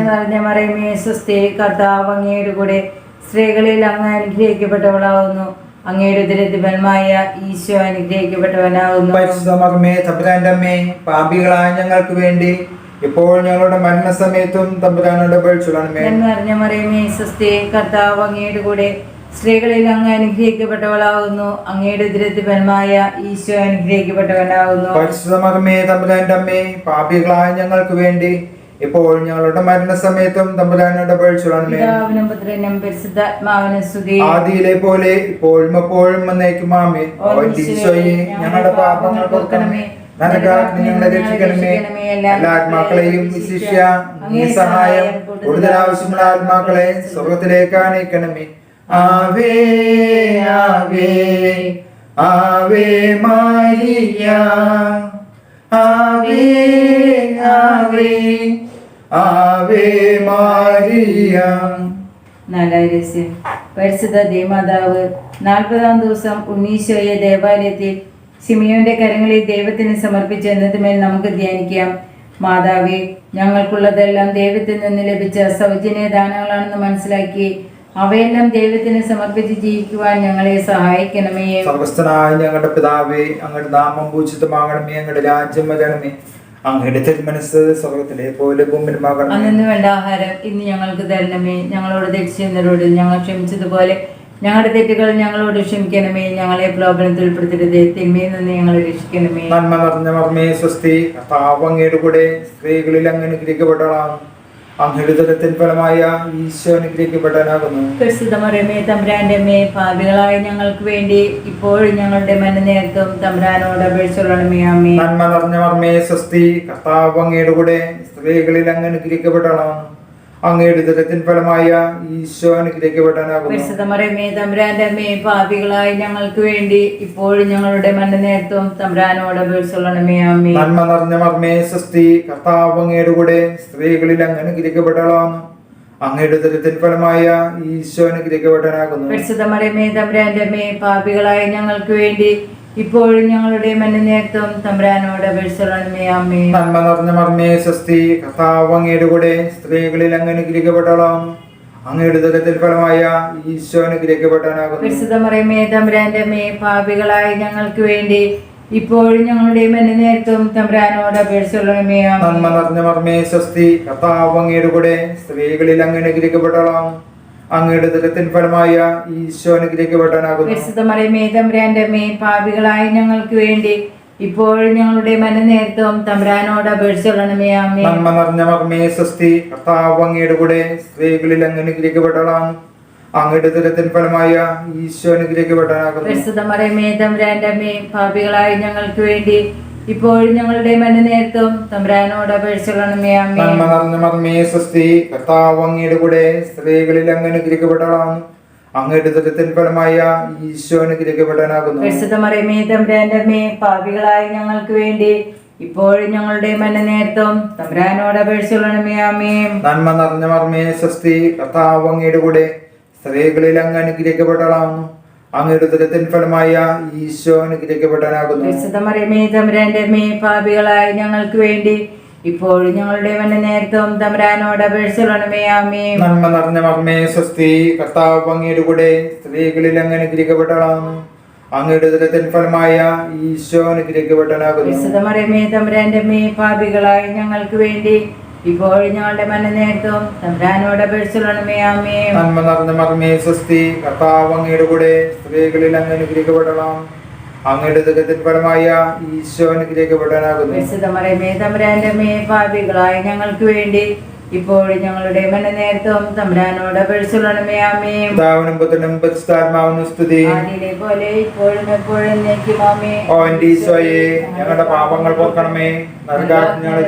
നിറഞ്ഞ മറിയമേ സ്വസ്തി കർത്താവ് അങ്ങയുടെ കൂടെ സ്ത്രീകളിൽ അങ്ങ് അനുഗ്രഹിക്കപ്പെട്ടവളാവുന്നു. അങ്ങയുടെ ഉദരത്തിഫലമായ ഈശോ അനുഗ്രഹിക്കപ്പെട്ടവനാകുന്നു. പരിശുദ്ധമകമേ പാപികളായ ഞങ്ങൾക്ക് വേണ്ടി ഇപ്പോൾ ഞങ്ങളുടെ മരണസമയത്തും തമ്പുരാനോട് പേഴ്ചൊല്ലണമേ നന്മ നിറഞ്ഞ മറിയമേ സ്വസ്തി കർത്താവ് അങ്ങയുടെ കൂടെ സ്ത്രീകളിൽ അങ്ങ് അനുഗ്രഹിക്കപ്പെട്ടവളാകുന്നു. അങ്ങയുടെ ദുരിതപരമായ ഈശോ അനുഗ്രഹിക്കപ്പെട്ടവനാകുന്നു. പരിശുദ്ധമകമേ തമ്പുരാന്റെ അമ്മേ പാപികളായ ഞങ്ങൾക്ക് വേണ്ടി ഇപ്പോൾ ഞങ്ങളുടെ മരണസമയത്തും തമ്പുരാനോട് പരിശുദ്ധാത്മാവിനും ആദിയിലെ പോലെ ഇപ്പോഴും എപ്പോഴും എന്നേക്കും ആമേ ഈശോയെ ഞങ്ങളുടെ പാപങ്ങൾ പൊറുക്കണമേ. നരകാഗ്നി ഞങ്ങളെ രക്ഷിക്കണമേ. എല്ലാ ആത്മാക്കളെയും വിശിഷ്യ നീ സഹായം കൂടുതൽ ആവശ്യമുള്ള ആത്മാക്കളെ സ്വർഗത്തിലേക്ക് ആനയിക്കണമേ. ആവേ ആവേ ആവേ മാരിയ ആവേ ആവേ ആവേ മാരിയ. നാലായിരസ്യം. പരിശുദ്ധ ദേമാതാവ് നാൽപ്പതാം ദിവസം ഉണ്ണീശോയെ ദേവാലയത്തിൽ സിമിയോന്റെ കരങ്ങളിൽ ദൈവത്തിന് സമർപ്പിച്ച എന്നതുമേൽ നമുക്ക് ധ്യാനിക്കാം. മാതാവേ ഞങ്ങൾക്കുള്ളതെല്ലാം ദൈവത്തിൽ നിന്ന് ലഭിച്ച സൗജന്യ ദാനങ്ങളാണെന്ന് മനസ്സിലാക്കി അവയെല്ലാം ദൈവത്തിന് സമർപ്പിച്ച് ജീവിക്കുവാൻ ഞങ്ങളെ സഹായിക്കണമേ. സർവസ്ഥനായ ഞങ്ങളുടെ പിതാവേ അങ്ങയുടെ നാമം പൂജിതമാകണമേ അങ്ങയുടെ രാജ്യം വരണമേ. അങ്ങയുടെ തിരുമനസ് സ്വർഗത്തിലെ പോലെ ഭൂമിയിലുമാകണമേ അന്നു വേണ്ട ആഹാരം ഇന്ന് ഞങ്ങൾക്ക് തരണമേ. ഞങ്ങളോട് ദക്ഷിണരോട് ഞങ്ങൾ ക്ഷമിച്ചതുപോലെ ഞങ്ങളുടെ തെറ്റുകൾ ഞങ്ങളോട് ക്ഷമിക്കണമേ. ഞങ്ങളെ പ്രലോഭനത്തിൽ ഉൾപ്പെടുത്തരുത്. തിന്മയിൽ നിന്ന് ഞങ്ങളെ രക്ഷിക്കണമേ. നന്മ നിറഞ്ഞ മർമ്മേ സ്വസ്തി. കർത്താവ് അങ്ങയുടെ കൂടെ സ്ത്രീകളിൽ അങ്ങനെ അങ്ങയുടെ ഫലമായ ഈശോ അനുഗ്രഹിക്കപ്പെടാനാകുന്നു പരിശുദ്ധമറിയമേ തമ്പുരാന്റെ അമ്മേ പാപികളായ ഞങ്ങൾക്ക് വേണ്ടി ഇപ്പോഴും ഞങ്ങളുടെ മനനേരത്തും തമ്പുരാനോട് അപേക്ഷിച്ചുള്ളണമേ അമ്മേ നന്മ നിറഞ്ഞ മർമ്മേ സ്വസ്തി കർത്താവ് അങ്ങയുടെ കൂടെ സ്ത്രീകളിൽ അങ്ങ് അനുഗ്രഹിക്കപ്പെടണം. അങ്ങയുടെ ദുരത്തിൻ ഫലമായ ഈശോ തമ്പുരാന്റെ പാപികളായി ഞങ്ങൾക്ക് വേണ്ടി ഇപ്പോഴും ഞങ്ങളുടെ മണ്ണ് നേരത്തും അപേക്ഷിച്ചുള്ളണമേ അമ്മേ നന്മ നിറഞ്ഞ മർമ്മേ സൃഷ്ടി കർത്താവ് അങ്ങയുടെ കൂടെ സ്ത്രീകളിൽ അങ്ങ് അനുഗ്രഹിക്കപ്പെടണം അങ്ങയുടെ ദുരത്തിൻ ഫലമായ ഈശോ അനുഗ്രഹിക്കപ്പെടാനാകുന്നു പരിശുദ്ധമറിയമേ തമ്പുരാന്റെ അമ്മേ പാപികളായ ഞങ്ങൾക്ക് വേണ്ടി ഇപ്പോഴും ഞങ്ങളുടെ മനനേരത്തും തമ്പുരാനോട് അപേക്ഷിച്ചുള്ളണമേ അമ്മേ നന്മ നിറഞ്ഞ മർമ്മേ സ്വസ്തി കർത്താവ് അങ്ങയുടെ കൂടെ സ്ത്രീകളിൽ അങ്ങ് അനുഗ്രഹിക്കപ്പെടണം അങ്ങയുടെ ദുരത്തിൽ ഫലമായ ഈശോ അനുഗ്രഹിക്കപ്പെടാനാകുന്നു. പരിശുദ്ധമറിയമേ തമ്പുരാന്റെ അമ്മേ പാപികളായ ഞങ്ങൾക്ക് വേണ്ടി ഇപ്പോഴും ഞങ്ങളുടെ മനനേരത്തും തമ്പുരാനോട് അപേക്ഷിച്ചുള്ളണമേ നന്മ നിറഞ്ഞ മർമ്മേ സ്വസ്തി കർത്താവ് അങ്ങയുടെ കൂടെ സ്ത്രീകളിൽ അങ്ങ് അനുഗ്രഹിക്കപ്പെടണം അങ്ങയുടെ ദുഃഖത്തിൻ ഫലമായ ഈശോ തമ്പുരാന്റെ പാപികളായ ഞങ്ങൾക്ക് വേണ്ടി ഇപ്പോഴും ഞങ്ങളുടെ മനനേരത്തും തമ്പുരാനോട് അപേക്ഷിച്ചുള്ളണമേ അമ്മേ നന്മ നിറഞ്ഞ മർമ്മേ സ്വസ്തി കർത്താവ് അങ്ങയുടെ കൂടെ സ്ത്രീകളിൽ അങ്ങ് അങ്ങയുടെ ദുരത്തിൻ ഫലമായ ഈശോ തമ്പുരാന്റെ അമ്മേ പാപികളായ ഞങ്ങൾക്ക് വേണ്ടി ഇപ്പോഴും ഞങ്ങളുടെ മനനേരത്തും തമ്പുരാനോട് തമ്പ്രാനോട് നന്മ നിറഞ്ഞ മർമ്മേ സ്വസ്തി കർത്താവ് അങ്ങയുടെ കൂടെ സ്ത്രീകളിൽ അങ്ങ് അനുഗ്രഹിക്കപ്പെടണം അങ്ങയുടെ ഫലമായ ഈശോ അനുഗ്രഹിക്കപ്പെടാനാകുന്നു പരിശുദ്ധമറിയമേ തമ്പുരാന്റെ അമ്മേ പാപികളായ ഞങ്ങൾക്ക് വേണ്ടി ഇപ്പോഴും ഞങ്ങളുടെ മനനേരത്തും തമ്പുരാനോട് തമ്പ്രാനോട് അമ്മേ നന്മ നിറഞ്ഞ മർമ്മേ സ്വസ്തി കർത്താവ് അങ്ങയുടെ കൂടെ സ്ത്രീകളിൽ അങ്ങ് അനുഗ്രഹിക്കപ്പെടണം അങ്ങയുടെ ദുരത്തിൻ ഫലമായ ഈശോ അനുഗ്രഹിക്കപ്പെടാനാകുന്നു. തമ്പുരാന്റെ പാപികളായ ഞങ്ങൾക്ക് വേണ്ടി ഇപ്പോഴും ഞങ്ങളുടെ തമ്പുരാനോട് നന്മ നിറഞ്ഞ മർമ്മേ സ്വസ്തി കർത്താവ് അങ്ങയുടെ കൂടെ സ്ത്രീകളിൽ അങ്ങ് അനുഗ്രഹിക്കപ്പെടണം. അങ്ങയുടെ ദുരത്തിൻ ഫലമായ ഈശോ അനുഗ്രഹിക്കപ്പെടാനാകുന്നു. വിശുദ്ധമറിയമേ തമ്പുരാന്റെ മേ പാപികളായ ഞങ്ങൾക്ക് വേണ്ടി ഇപ്പോഴും ഞങ്ങളുടെ മനനേരത്തും തമ്പുരാനോട് അപേക്ഷിച്ചുള്ളണമേ അമ്മേ നന്മ നിറഞ്ഞ മർമ്മേ സ്വസ്തി കർത്താവ് അങ്ങയുടെ കൂടെ സ്ത്രീകളിൽ അങ്ങ് അനുഗ്രഹിക്കപ്പെടണം. അങ്ങയുടെ ദുരത്തിൻ ഫലമായ ഈശോ അനുഗ്രഹിക്കപ്പെടാനാകുന്നു. തമ്പുരാന്റെ അമ്മേ പാപികളായ ഞങ്ങൾക്ക് വേണ്ടി ഇപ്പോഴും ഞങ്ങളുടെ മനനേരത്തും തമ്പുരാനോട് അപേക്ഷിച്ചുള്ളണമേ പോലെ ഇപ്പോഴും എപ്പോഴും ഈശോയെ ഞങ്ങളുടെ പാപങ്ങൾ പോക്കണമേ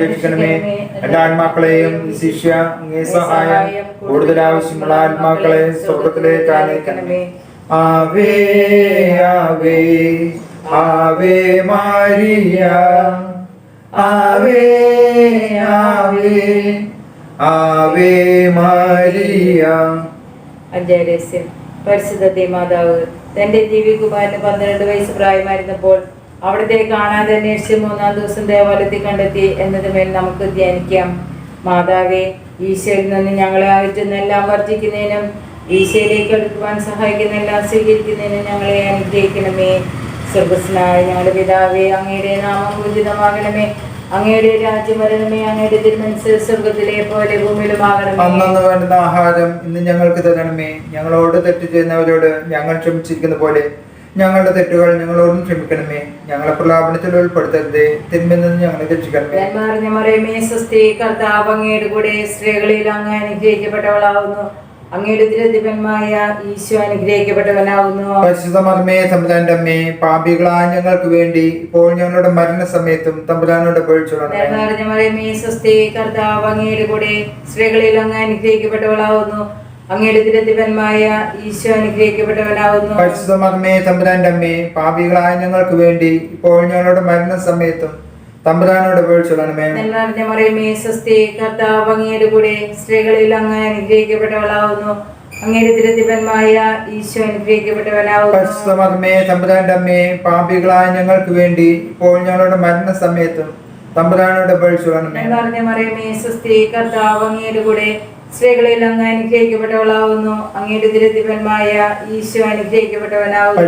രക്ഷിക്കണമേ എല്ലാ ആത്മാക്കളെയും ശിഷ്യ സഹായം കൂടുതൽ ആവശ്യമുള്ള ആത്മാക്കളെ സ്വർഗത്തിലേക്ക് ആനയിക്കണമേ. ആവേ ആവേ ആവേ മാരിയ. ആവേ ആവേ ആവേ മാരിയ. അജയരസ്യം പരിശുദ്ധത്തെ മാതാവ് തന്റെ ജീവികുമാരന് പന്ത്രണ്ട് വയസ്സ് പ്രായമായിരുന്നപ്പോൾ അവിടത്തെ കാണാതെ അന്വേഷിച്ച് മൂന്നാം ദിവസം ദേവാലയത്തിൽ കണ്ടെത്തി എന്നതുമേൽ നമുക്ക് ധ്യാനിക്കാം. മാതാവേ ഈശോയിൽ നിന്ന് ഞങ്ങളെ അകറ്റുന്ന എല്ലാം വർദ്ധിക്കുന്നതിനും ഈശോയിലേക്ക് അടുക്കുവാൻ സഹായിക്കുന്ന എല്ലാം സ്വീകരിക്കുന്നതിനും ഞങ്ങളെ അനുഗ്രഹിക്കണമേ. സ്വർഗസ്നായ ഞങ്ങളുടെ പിതാവേ അങ്ങയുടെ നാമം ഉചിതമാകണമേ. അങ്ങയുടെ രാജ്യം വരണമേ അങ്ങയുടെ തിരുമനസ് സ്വർഗത്തിലെ പോലെ ഭൂമിയിലുമാകണമേ. അന്നു വേണ്ടുന്ന ആഹാരം ഇന്ന് ഞങ്ങൾക്ക് തരണമേ. ഞങ്ങളോട് തെറ്റ് ചെയ്യുന്നവരോട് ഞങ്ങൾ ക്ഷമിച്ചിരിക്കുന്ന പോലെ ഞങ്ങളുടെ തെറ്റുകൾ ഞങ്ങളോടും ക്ഷമിക്കണമേ. ഞങ്ങളെ പ്രലാപനത്തിൽ ഉൾപ്പെടുത്തരുതേ. തിന്മയിൽ നിന്ന് ഞങ്ങളെ രക്ഷിക്കണമേ. നന്മറിഞ്ഞ മറിയമേ സ്വസ്തി കർത്താവ് അങ്ങയുടെ കൂടെ സ്ത്രീകളിൽ അങ്ങ് അനുഗ്രഹിക്കപ്പെട്ടവളാവുന്നു. അങ്ങയുടെ ഈശോ തമ്പുരാന്റെ അമ്മേ പാപികളായ ഞങ്ങൾക്ക് വേണ്ടി ഇപ്പോൾ ഞങ്ങളുടെ മരണസമയത്തും തമ്പുരാനോട് സ്വസ്തി കർത്താവ് അങ്ങയുടെ കൂടെ സ്ത്രീകളിൽ അങ്ങ് അനുഗ്രഹിക്കപ്പെട്ടവളാവുന്നു. അങ്ങയുടെ തിരതിപന്മായ ഈശോ അനുഗ്രഹിക്കപ്പെട്ടവനാവുന്നു. പരിശുദ്ധ മർമ്മേ തമ്പുരാന്റെ അമ്മേ പാപികളായ ഞങ്ങൾക്ക് വേണ്ടി ഇപ്പോൾ ഞങ്ങളുടെ മരണസമയത്തും തമ്പുരാനോട് പേഴ്ചോളണമേ നന്മറിഞ്ഞ മറിയമേ സ്വസ്തി കർത്താവ് അങ്ങയുടെ കൂടെ സ്ത്രീകളിൽ അങ്ങ് അനുഗ്രഹിക്കപ്പെട്ടവളാവുന്നു. അങ്ങയുടെ തിരതിപന്മായ ഈശോ അനുഗ്രഹിക്കപ്പെട്ടവനാവുന്നു. പരിശുദ്ധ മർമ്മേ തമ്പുരാന്റെ അമ്മേ പാപികളായ ഞങ്ങൾക്ക് വേണ്ടി ഇപ്പോൾ ഞങ്ങളുടെ മരണസമയത്തും തമ്പുരാനോട് പേഴ്ചോളണമേ നിറഞ്ഞ മറിയമേ സ്വസ്തി കർത്താവ് അങ്ങയുടെ കൂടെ സ്ത്രീകളിൽ അങ്ങ് അനുഗ്രഹിക്കപ്പെട്ടവളാവുന്നു. അങ്ങയുടെ തിരതിപന്മായ ഈശോ അനുഗ്രഹിക്കപ്പെട്ടവനാവുന്നു.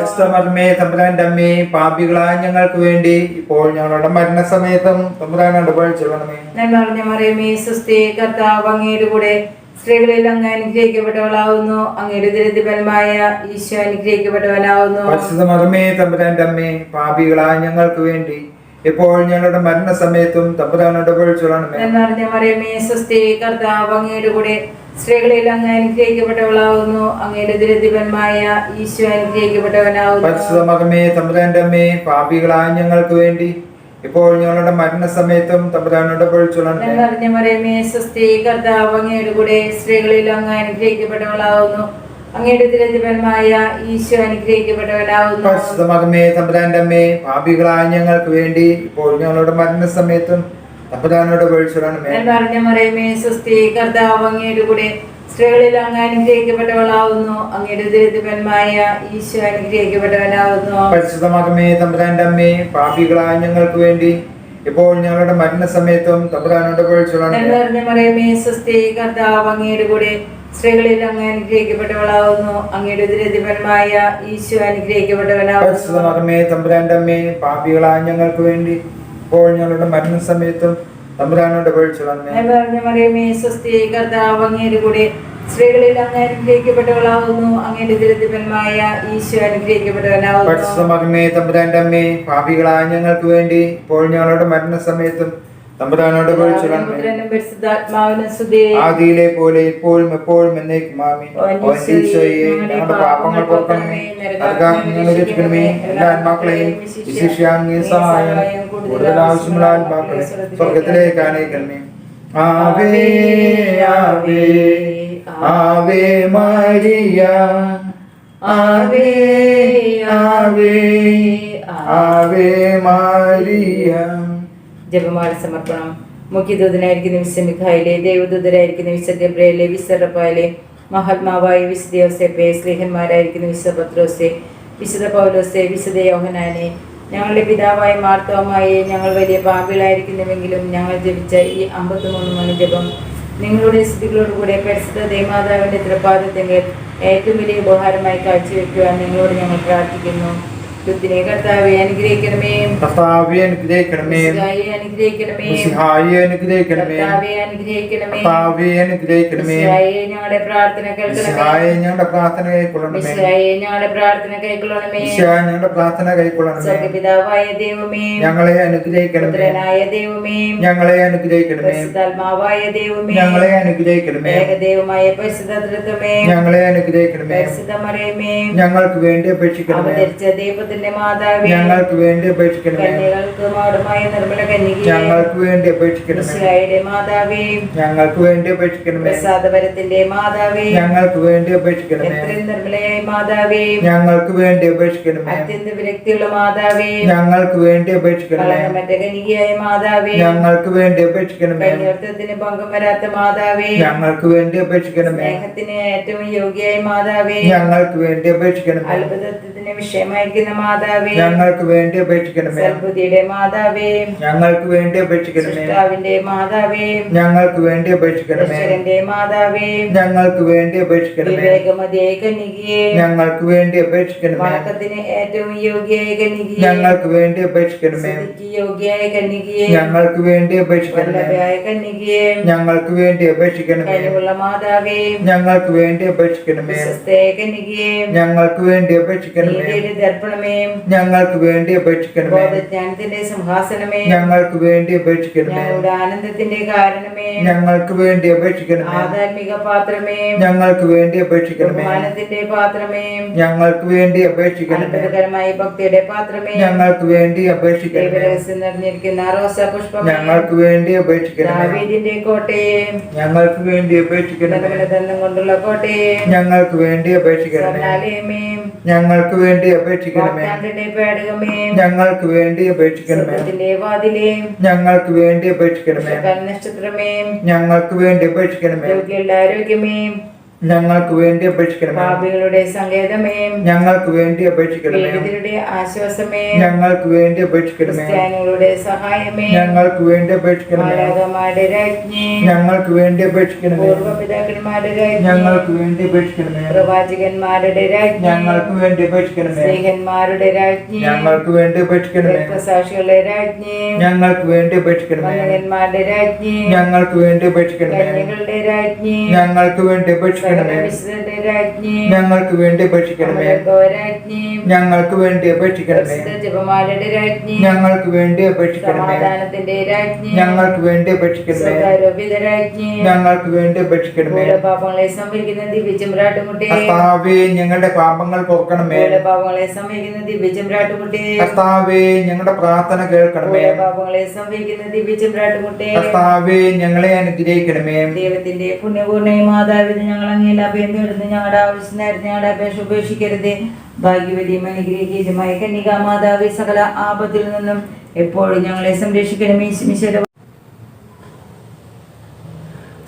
തമ്പുരാന്റെ അമ്മേ പാപികളായ ഞങ്ങൾക്ക് വേണ്ടി ഇപ്പോൾ ഞങ്ങളുടെ മരണസമയത്തും തമ്പുരാൻ പേഴ്ചോളണമേ നിറഞ്ഞ മറിയമേ സ്വസ്തി കർത്താവ് അങ്ങയുടെ കൂടെ സ്ത്രീകളിൽ അങ്ങ് അനുഗ്രഹിക്കപ്പെട്ടവളാവുന്നു. അങ്ങയുടെ ദരിദ്രഫലമായ ഈശോ അനുഗ്രഹിക്കപ്പെട്ടവനാവുന്നു. പരിശുദ്ധ മതമേ തമ്പുരാന്റെ അമ്മേ പാപികളായ ഞങ്ങൾക്ക് വേണ്ടി ഇപ്പോൾ ഞങ്ങളുടെ മരണസമയത്തും തമ്പുരാൻ പൊഴിച്ചോളണമേ എന്നറിഞ്ഞ മറിയമേ സ്വസ്തി കർത്താവ് അങ്ങയുടെ കൂടെ സ്ത്രീകളിൽ അങ്ങ് അനുഗ്രഹിക്കപ്പെട്ടവളാവുന്നു. അങ്ങയുടെ ദരിദ്രഫലമായ ഈശോ അനുഗ്രഹിക്കപ്പെട്ടവനാവുന്നു. പരിശുദ്ധ മതമേ തമ്പുരാന്റെ അമ്മേ പാപികളായ ഞങ്ങൾക്ക് വേണ്ടി ഇപ്പോൾ ഞങ്ങളുടെ മരണസമയത്തും തമ്പുരാനോട് പൊഴിച്ചോളണമേ എന്നറിഞ്ഞ മറിയമേ സ്വസ്തി കർത്താവ് അങ്ങയുടെ കൂടെ സ്ത്രീകളിൽ അങ്ങ് അനുഗ്രഹിക്കപ്പെട്ടവളാവുന്നു. അങ്ങയുടെ ഈശോ തമ്പുരാന്റെ അമ്മേ പാപികളായ ഞങ്ങൾക്ക് വേണ്ടി ഇപ്പോൾ ഞങ്ങളുടെ മരണസമയത്തും തമ്പുരാനോട് പൊഴിച്ചോളണമേ എന്നറിഞ്ഞ മറിയമേ സ്വസ്തി കർത്താവ് അങ്ങയുടെ കൂടെ സ്ത്രീകളിൽ അങ്ങ് അനുഗ്രഹിക്കപ്പെട്ടവളാവുന്നു. അങ്ങയുടെ ഈശോ അനുഗ്രഹിക്കപ്പെട്ടവനാവുന്നു പരിശുദ്ധമാകമേ തമ്പുരാന്റെ അമ്മേ പാപികളായ ഞങ്ങൾക്ക് വേണ്ടി ഇപ്പോൾ ഞങ്ങളുടെ മരണസമയത്തും തമ്പുരാനോട് പൊഴിച്ചോളണമേ എന്നറിഞ്ഞ മറിയമേ സ്വസ്തി കർത്താവ് അങ്ങയുടെ കൂടെ സ്ത്രീകളിൽ അങ്ങ് അനുഗ്രഹിക്കപ്പെട്ടവളാവുന്നു. അങ്ങയുടെ ദരിദ്രഫലമായ ഈശോ അനുഗ്രഹിക്കപ്പെട്ടവനാവുന്നു. പാപികളായ ഞങ്ങൾക്ക് വേണ്ടി ഇപ്പോൾ ഞങ്ങളുടെ മരണസമയത്തും തമ്പുരാനോട് എന്നറിഞ്ഞ മറിയമേ സ്വസ്തി കർത്താവ് അങ്ങയുടെ കൂടെ സ്ത്രീകളിൽ അങ്ങ് അനുഗ്രഹിക്കപ്പെട്ടവളാവുന്നു. അങ്ങയുടെ ഈശോ അനുഗ്രഹിക്കപ്പെട്ടവനാവുന്നു. പാപികളായ ഞങ്ങൾക്ക് വേണ്ടി ഇപ്പോൾ ഞങ്ങളുടെ മരണസമയത്തും തമ്പുരാനോട് ആദിയിലെ പോലെ ഇപ്പോഴും എപ്പോഴും എന്നേക്കും. ഞങ്ങളുടെ പാപങ്ങൾ രക്ഷിക്കണമേ എല്ലാ ആത്മാക്കളെയും വിശിഷ്യാംഗീ സഹായം കൂടുതൽ ആവശ്യമുള്ള ആത്മാക്കളെ സ്വർഗത്തിലേക്ക് ആനയിക്കണമേ. ആവേ ആവേ ആവേ മരിയ. ആവേ ആവേ ആവേ മരിയ. ജപമാല സമർപ്പണം. മുഖ്യദൂതനായിരിക്കുന്ന വിശ്വ മിഖായിലെ ദേവദൂതരായിരിക്കുന്ന വിശ്വ ഗബ്രയിലെ വിശ്വറപ്പായിലെ മഹാത്മാവായി വിശുദ്ധ യോസേപ്പെ സ്നേഹന്മാരായിരിക്കുന്ന വിശുദ്ധ പത്രോസെ വിശുദ്ധ പൗലോസെ വിശുദ്ധ യോഹനാനെ ഞങ്ങളുടെ പിതാവായ മാർത്തോമായി ഞങ്ങൾ വലിയ പാപികളായിരിക്കുന്നുവെങ്കിലും ഞങ്ങൾ ജപിച്ച ഈ അമ്പത്തിമൂന്ന് മണി ജപം നിങ്ങളുടെ സ്ഥിതികളോടുകൂടെ പരിശുദ്ധ ദേമാതാവിന്റെ തൃപ്പാദത്തെങ്കിൽ ഏറ്റവും വലിയ ഉപഹാരമായി കാഴ്ചവെക്കുവാൻ നിങ്ങളോട് ഞങ്ങൾ പ്രാർത്ഥിക്കുന്നു. യുദ്ധനെ കർത്താവെ അനുഗ്രഹിക്കണമേ. കർത്താവെ അനുഗ്രഹിക്കണമേ. അനുഗ്രഹിക്കണമേ. അനുഗ്രഹിക്കണമേ. കർത്താവെ അനുഗ്രഹിക്കണമേ. കർത്താവെ അനുഗ്രഹിക്കണമേ. ഞങ്ങളുടെ പ്രാർത്ഥന കേൾക്കണമേ. ഞങ്ങളുടെ പ്രാർത്ഥന കൈക്കൊള്ളണമേ ഞങ്ങളുടെ പ്രാർത്ഥന കൈക്കൊള്ളണമേ മിശിഹായ ഞങ്ങളുടെ പ്രാർത്ഥന കൈക്കൊള്ളണമേ സ്വർഗപിതാവായ ദൈവമേ. ഞങ്ങളെ അനുഗ്രഹിക്കണമേ. ദൈവമേ. ഞങ്ങളെ അനുഗ്രഹിക്കണമേ. ദൈവമേ. ഞങ്ങളെ അനുഗ്രഹിക്കണമേ. ഏകദൈവമായ ഞങ്ങളെ അനുഗ്രഹിക്കണമേ. ഞങ്ങൾക്ക് വേണ്ടി അപേക്ഷിക്കണമേ. അവതരിച്ച ദൈവത്തിന്റെ മാതാവേ ഞങ്ങൾക്ക് വേണ്ടി അപേക്ഷിക്കണമേ. കന്യകൾക്ക് മാടുമായ നിർമ്മല കന്യകയെ ഞങ്ങൾക്ക് വേണ്ടി അപേക്ഷിക്കണമേ. മാതാവേ ഞങ്ങൾക്ക് വേണ്ടി അപേക്ഷിക്കണമേ. പ്രസാദപരത്തിന്റെ മാതാവേ ഞങ്ങൾക്ക് വേണ്ടി അപേക്ഷിക്കണമേ. എത്രയും നിർമ്മലയായ മാതാവേ ഞങ്ങൾക്ക് വേണ്ടി അപേക്ഷിക്കണമേ. അത്യന്ത വിരക്തിയുള്ള മാതാവേ ഞങ്ങൾക്ക് വേണ്ടി അപേക്ഷിക്കണമേ. കളങ്കമറ്റ കനികയായ മാതാവേ ഞങ്ങൾക്ക് വേണ്ടി അപേക്ഷിക്കണമേ. കന്യത്വത്തിന് പങ്കം വരാത്ത മാതാവേ ഞങ്ങൾക്ക് വേണ്ടി അപേക്ഷിക്കണമേ. സ്നേഹത്തിന് ഏറ്റവും യോഗ്യയായ മാതാവേ ഞങ്ങൾക്ക് വേണ്ടി അപേക്ഷിക്കണമേ. അത്ഭുതത്തിന് വിഷയമായിരിക്കുന്ന മാതാവേ ഞങ്ങൾക്ക് വേണ്ടി അപേക്ഷിക്കണമേ സൽബുദ്ധിയുടെ മാതാവേ ഞങ്ങൾക്ക് വേണ്ടി അപേക്ഷിക്കണമേ സൃഷ്ടാവിന്റെ മാതാവേ ഞങ്ങൾക്ക് വേണ്ടി അപേക്ഷിക്കണമേ ഈശ്വരന്റെ മാതാവേ ഞങ്ങൾക്ക് വേണ്ടി അപേക്ഷിക്കണമേ വിവേകമതിയായ കന്യകയെ ഞങ്ങൾക്ക് വേണ്ടി അപേക്ഷിക്കണമേ വണക്കത്തിന് ഏറ്റവും യോഗ്യയായ കന്യകയെ ഞങ്ങൾക്ക് വേണ്ടി അപേക്ഷിക്കണമേ സ്തുതിക്ക് യോഗ്യയായ കന്യകയെ ഞങ്ങൾക്ക് വേണ്ടി അപേക്ഷിക്കണമേ വല്ലഭയായ കന്യകയെ ഞങ്ങൾക്ക് വേണ്ടി അപേക്ഷിക്കണമേ കഴിവുള്ള മാതാവേ ഞങ്ങൾക്ക് വേണ്ടി അപേക്ഷിക്കണമേ വിശ്വസ്തയായ കന്യകയെ ഞങ്ങൾക്ക് വേണ്ടി അപേക്ഷിക്കണമേ ദർപ്പണമേ ഞങ്ങൾക്ക് വേണ്ടി അപേക്ഷിക്കണമേ ജ്ഞാനത്തിന്റെ സിംഹാസനമേ ഞങ്ങൾക്ക് വേണ്ടി അപേക്ഷിക്കണമേ ഞങ്ങളുടെ ആനന്ദത്തിന്റെ കാരണമേ ഞങ്ങൾക്ക് വേണ്ടി അപേക്ഷിക്കണമേ ആധ്യാത്മിക പാത്രമേ ഞങ്ങൾക്ക് വേണ്ടി അപേക്ഷിക്കണമേ ആനന്ദത്തിന്റെ പാത്രമേ ഞങ്ങൾക്ക് വേണ്ടി അപേക്ഷിക്കണമേ അത്ഭുതകരമായ ഭക്തിയുടെ പാത്രമേ ഞങ്ങൾക്ക് വേണ്ടി അപേക്ഷിക്കണമേ ദൈവരഹസ്യം നിറഞ്ഞിരിക്കുന്ന റോസാ ഞങ്ങൾക്ക് വേണ്ടി അപേക്ഷിക്കണമേ ദാവീദിന്റെ കോട്ടയെ ഞങ്ങൾക്ക് വേണ്ടി അപേക്ഷിക്കണമേ ദന്തം കൊണ്ടുള്ള കോട്ടയെ ഞങ്ങൾക്ക് വേണ്ടി അപേക്ഷിക്കണമേ സ്വർണാലയമേ ഞങ്ങൾക്ക് വേണ്ടി അപേക്ഷിക്കണമേ. ഞങ്ങൾക്ക് വേണ്ടി അപേക്ഷിക്കണമേ. ഞങ്ങൾക്ക് വേണ്ടി അപേക്ഷിക്കണമേ. നക്ഷത്രമേ. ഞങ്ങൾക്ക് വേണ്ടി അപേക്ഷിക്കണമേ. ആരോഗ്യമേ. ഞങ്ങൾക്ക് വേണ്ടി അപേക്ഷിക്കണമേ പാപികളുടെ സങ്കേതമേ ഞങ്ങൾക്ക് വേണ്ടി അപേക്ഷിക്കണമേ പീഡിതരുടെ ആശ്വാസമേ ഞങ്ങൾക്ക് വേണ്ടി അപേക്ഷിക്കണമേ ക്രിസ്ത്യാനികളുടെ സഹായമേ ഞങ്ങൾക്ക് വേണ്ടി അപേക്ഷിക്കണമേ രാജ്ഞി ഞങ്ങൾക്ക് വേണ്ടി അപേക്ഷിക്കണമേ പൂർവപിതാക്കന്മാരുടെ രാജ്ഞി ഞങ്ങൾക്ക് വേണ്ടി അപേക്ഷിക്കണമേ പ്രവാചകന്മാരുടെ രാജ്ഞി ഞങ്ങൾക്ക് വേണ്ടി അപേക്ഷിക്കണമേ സ്നേഹന്മാരുടെ രാജ്ഞി ഞങ്ങൾക്ക് വേണ്ടി അപേക്ഷിക്കണമേ സാക്ഷികളുടെ രാജ്ഞി ഞങ്ങൾക്ക് വേണ്ടി അപേക്ഷിക്കണമേ രാജ്ഞി ഞങ്ങൾക്ക് വേണ്ടി അപേക്ഷിക്കണമേ രാജ്ഞി ഞങ്ങൾക്ക് വേണ്ടി അപേക്ഷിക്കണമേ ഞങ്ങൾക്ക് വേണ്ടി അപേക്ഷിക്കണമേ ഞങ്ങൾക്ക് വേണ്ടി അപേക്ഷിക്കണമേ ഞങ്ങൾക്ക് വേണ്ടി അപേക്ഷിക്കണമേ ഞങ്ങൾക്ക് വേണ്ടി അപേക്ഷിക്കണമേ ഞങ്ങൾക്ക് വേണ്ടി അപേക്ഷിക്കണമേ കർത്താവേ ഞങ്ങളുടെ പാപങ്ങൾ പോക്കണമേ പാപങ്ങളെ സംഭവിക്കുന്ന ദിവ്യചമ്രാട്ടുമുട്ടി കർത്താവേ ഞങ്ങളുടെ പ്രാർത്ഥന കേൾക്കണമേ. പാപങ്ങളെ സംഭവിക്കുന്ന ദിവ്യചമ്രാട്ടുമുട്ടി കർത്താവേ ഞങ്ങളെ അനുഗ്രഹിക്കണമേ. ദൈവത്തിന്റെ പുണ്യപൂർണയും മാതാവിന് ഞങ്ങൾ അങ്ങയിൽ അഭയം തേടുന്നു ഞങ്ങളുടെ ആവശ്യത്തിനായിരുന്നു ഞങ്ങളുടെ അപേക്ഷ ഉപേക്ഷിക്കരുത്. ഭാഗ്യവതിയും അനുഗ്രഹിക്കുകയുമായ കന്യക മാതാവ് സകല ആപത്തിൽ നിന്നും എപ്പോഴും ഞങ്ങളെ സംരക്ഷിക്കണമേ. ഈശ്വര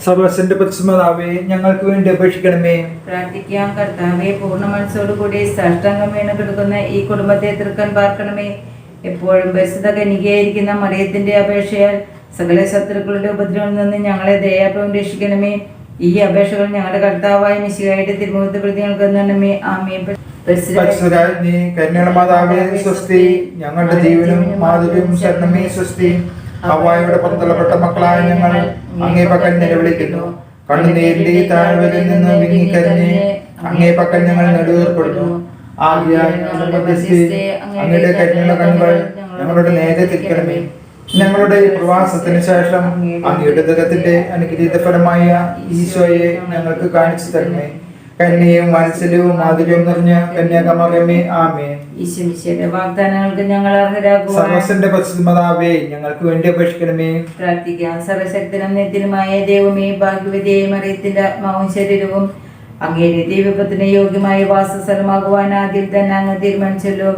സർവസന്റെ പരിശുദ്ധമാതാവേ ഞങ്ങൾക്ക് വേണ്ടി അപേക്ഷിക്കണമേ. പ്രാർത്ഥിക്കാം. കർത്താവെ പൂർണ മനസ്സോടുകൂടി സാഷ്ടാംഗം വീണ് കിടക്കുന്ന ഈ കുടുംബത്തെ തീർക്കാൻ പാർക്കണമേ. എപ്പോഴും പരിശുദ്ധ കനികയായിരിക്കുന്ന മറിയത്തിന്റെ അപേക്ഷയാൽ സകല ശത്രുക്കളുടെ ഉപദ്രവം നിന്ന് ഞങ്ങളെ ദയാപം രക്ഷിക്കണമേ. ഈ അപേക്ഷകൾ ഞങ്ങളുടെ കർത്താവായ മിശികായിട്ട് തിരുമുഖത്ത് പ്രതി നൽകുന്നമേ ആമേ പരിശുദ്ധരാജ്ഞി കന്യാളമാതാവേ സ്വസ്തി. ഞങ്ങളുടെ ജീവനും മാധുര്യം ശരണമേ സ്വസ്തി. ഹവായുടെ പുറത്തള്ളപ്പെട്ട മക്കളായ ഞങ്ങൾ അങ്ങേ പക്കൽ നിലവിളിക്കുന്നു. കണ്ണുനീരിന്റെ ഈ താഴ്വരയിൽ നിന്ന് വിങ്ങിക്കരഞ്ഞ് അങ്ങേ പക്കൽ ഞങ്ങൾ നെടുവേർപ്പെടുന്നു. ആകിയാൽ അങ്ങയുടെ കരുണ കണ്ണുകൾ ഞങ്ങളുടെ നേരെ തിരിക്കണമേ. ഞങ്ങളുടെ പ്രവാസത്തിന് ശേഷം അങ്ങയുടെ ദുഃഖത്തിന്റെ അനുഗ്രഹീത ഫലമായ ഈശോയെ ഞങ്ങൾക്ക് കാണിച്ചു തരണേ കന്യയും വാത്സല്യവും മാധുര്യവും നിറഞ്ഞ കന്യാകുമാരമേ ആമേ വാഗ്ദാനങ്ങൾക്ക് ഞങ്ങൾ സർവസ്വന്റെ പശ്ചിമതാവേ ഞങ്ങൾക്ക് വേണ്ടി അപേക്ഷിക്കണമേ. പ്രാർത്ഥിക്കാം. സർവശക്തനും നിത്യനുമായ ദൈവമേ ഭാഗ്യവതിയെ മറിയത്തിന്റെ ആത്മാവും ശരീരവും അങ്ങേരി ദൈവത്തിന് യോഗ്യമായ വാസസ്ഥലമാകുവാൻ ആദ്യം തന്നെ അങ്ങ് തീരുമാനിച്ചല്ലോ.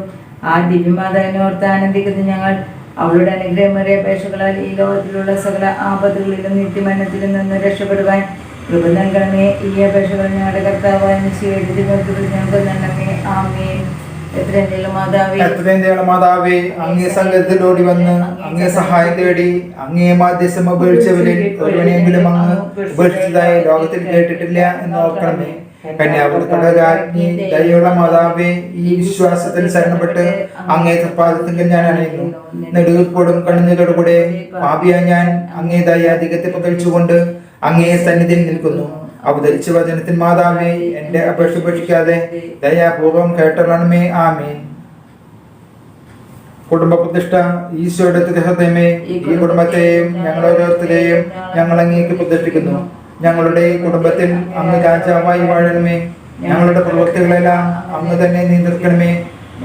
ആ ദിവ്യമാതാവിനെ ഓർത്ത് ആനന്ദിക്കുന്ന ഞങ്ങൾ. അവളുടെ അനുഗ്രഹമേറിയ അപേക്ഷകളാൽ ഈ ലോകത്തിലുള്ള സകല ആപത്തുകളിലും നിത്യമരണത്തിലും നിന്ന് രക്ഷപ്പെടുവാൻ കൃപ നൽകണമേ. ഈ അപേക്ഷകൾ ഞങ്ങളുടെ കർത്താവായ ഞങ്ങൾക്ക് നൽകണമേ. ആമേ മാതാവേ. അങ്ങേ സംഘത്തിലോടി വന്ന് അങ്ങേ സഹായം തേടി അങ്ങേ മാധ്യസം ഉപേക്ഷിച്ചവരിൽ ഒരുവനെങ്കിലും അങ്ങ് ഉപേക്ഷിച്ചതായി ലോകത്തിൽ കേട്ടിട്ടില്ല എന്ന് ഓർക്കണമേ. കന്യാകുലത്തുള്ള രാജ്ഞി ദയുള്ള മാതാവേ ഈ വിശ്വാസത്തിൽ ശരണപ്പെട്ട് അങ്ങേ തൃപ്പാദത്തിൽ ഞാൻ അണയുന്നു. നെടുവീർപ്പോടും കണ്ണുനീരോടുകൂടെ പാപിയ ഞാൻ അങ്ങേ ദയാധികത്തെ പകൽച്ചുകൊണ്ട് അങ്ങേ സന്നിധിയിൽ നിൽക്കുന്നു. അവതരിച്ച വചനത്തിൻ മാതാവേ എന്റെ അപേക്ഷ ഉപേക്ഷിക്കാതെ ദയാപൂർവം കേട്ടറണമേ ആമേൻ. കുടുംബ പ്രതിഷ്ഠ ഈശോയുടെ ഹൃദയമേ ഈ കുടുംബത്തെയും ഞങ്ങളോരോരുത്തരെയും ഞങ്ങൾ അങ്ങേക്ക് പ്രതിഷ്ഠിക്കുന്നു. ഞങ്ങളുടെ കുടുംബത്തിൽ അങ്ങ് രാജാവായി വാഴണമേ. ഞങ്ങളുടെ പ്രവൃത്തികളെല്ലാം അങ്ങ് തന്നെ നിയന്ത്രിക്കണമേ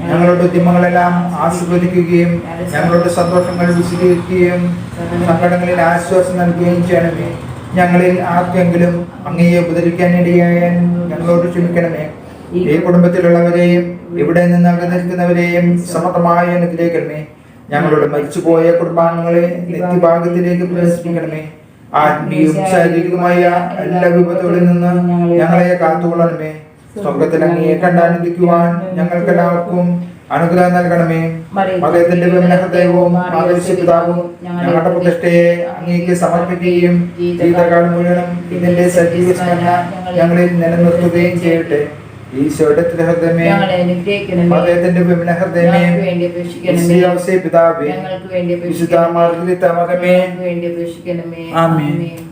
ഞങ്ങളുടെ ഉദ്യമങ്ങളെല്ലാം ആസ്വദിക്കുകയും ഞങ്ങളുടെ സന്തോഷങ്ങൾ വിശദീകരിക്കുകയും സങ്കടങ്ങളിൽ ആശ്വാസം നൽകുകയും ചെയ്യണമേ. ഞങ്ങളിൽ ആർക്കെങ്കിലും അങ്ങയെ ഉപദ്രവിക്കാൻ ഇടയായ ഞങ്ങളോട് ക്ഷമിക്കണമേ. ഈ കുടുംബത്തിലുള്ളവരെയും ഇവിടെ നിന്ന് അകന്നിരിക്കുന്നവരെയും സമർത്ഥമായി അനുഗ്രഹിക്കണമേ. ഞങ്ങളുടെ മരിച്ചുപോയ കുടുംബാംഗങ്ങളെ നിത്യഭാഗത്തിലേക്ക് പ്രവേശിപ്പിക്കണമേ. ആത്മീയവും ശാരീരികമായ എല്ലാ വിപത്തുകളിൽ നിന്ന് ഞങ്ങളെ കാത്തുകൊള്ളണമേ. സ്വർഗത്തിൽ അങ്ങയെ കണ്ടാനന്ദിക്കുവാൻ ഞങ്ങൾക്കെല്ലാവർക്കും അനുഗ്രഹം നൽകണമേ. മതത്തിന്റെ വിമല ഹൃദയവും ആദർശ പിതാവും ഞങ്ങളുടെ പ്രതിഷ്ഠയെ അങ്ങേക്ക് സമർപ്പിക്കുകയും ജീവിതകാലം മുഴുവനും ഇതിന്റെ സജീവ സ്മരണ ഞങ്ങളിൽ നിലനിർത്തുകയും ചെയ്യട്ടെ. ഈശോയുടെ തിരുഹൃദയമേ അദ്ദേഹത്തിന്റെ വിമന ഹൃദയമേ പിതാവേ വിശുദ്ധ മാർഗരിത്ത മകമേ ഞങ്ങൾക്ക്